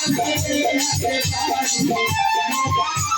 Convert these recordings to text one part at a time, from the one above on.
বানাইলে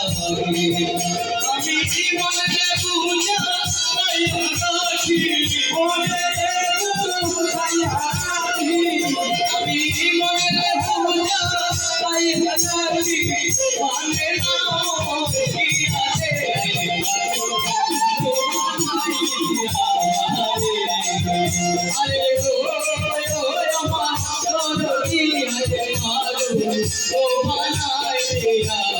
আমি জীবনে বুঝা আমি জীবনে বুঝা পাই হাজারি মানে আরে